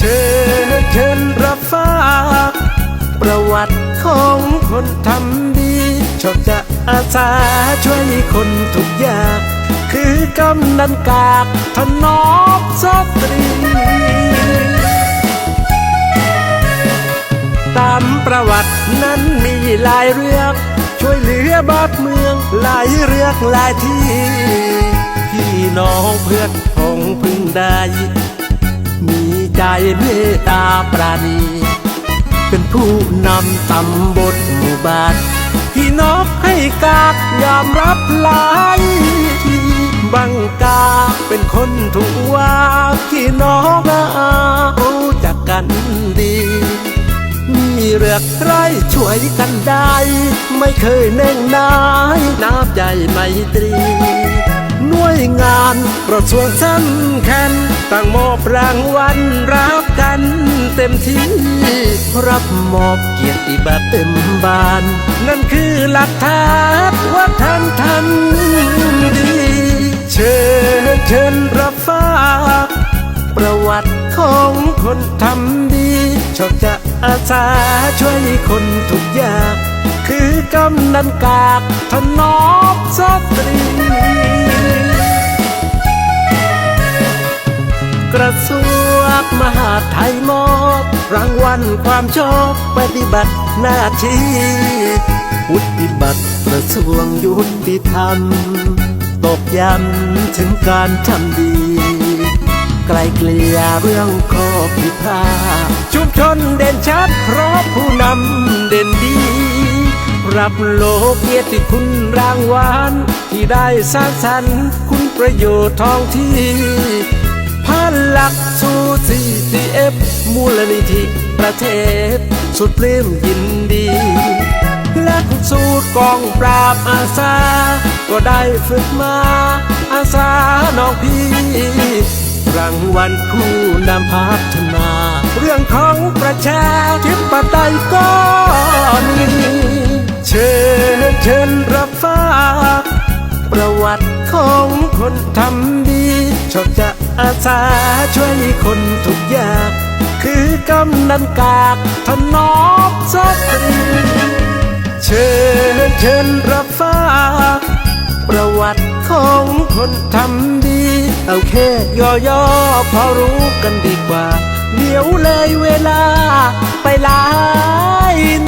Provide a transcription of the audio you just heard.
เชิญเชิญรับฟ้า ประวัติของคนทำดีชอบจะอาสาช่วยคนทุกยากคือกำนันกากถนอมสตรี ตามประวัตินั้นมีหลายเรื่อง ช่วยเหลือบ้านเมืองหลายเรื่องหลายที่ พี่น้องเพื่อนผงพึ่งได้ ใจเมตตาปราณี เป็นผู้นำตำบลหมู่บ้านพี่น้องให้กากยอมรับหลายที่บังกาเป็นคนถูกว่าพี่น้องรู้จักกันดี มีเรือกไรช่วยกันได้ ไม่เคยเน่งนายน้ำใจไมตรี วยงานกระทรวงสำคัญต่างมอบรางวัลรับกันเต็มที่ รับมอบเกียรติบัตรเต็มบาน นั่นคือหลักฐานว่าท่านทำดี เชิญเชิญรับฝากประวัติของคนทำดีชอบจะอาสาช่วยคนทุกอย่าง คือกำนันกากถนอมสตรี กระทรวงมหาดไทยมอบรางวัลความชอบปฏิบัติหน้าที่วุฒิบัตรกระทรวงยุติธรรม ตกย้ำถึงการทำดีไกลเกลี่ยเรื่องข้อผิดพลาดชุมชนเด่นชัดเพราะผู้นำ รับโลกเกียรติคุณรางวัลที่ได้สร้างสรรค์คุณประโยชน์ท้องที่ผ่านหลักสู่ CCF มูลนิธิประเทศ สุดปลื้มยินดีและสูตรกองปราบอาสา ก็ได้ฝึกมา อาสาน้องพี่ รางวัลผู้นำพัฒนา เรื่องของประชาธิปไตยก็ เชิญเชิญรับฝาประวัติของคนทำดีชอบจะอาสาช่วยคนทุกอย่างคือกำนันกากถนอมสตรีเชิญเชิญรับฝาประวัติของคนทำดี เอาแค่ย่อๆพอรู้กันดีกว่า เดี๋ยวเลยเวลาไปหลายน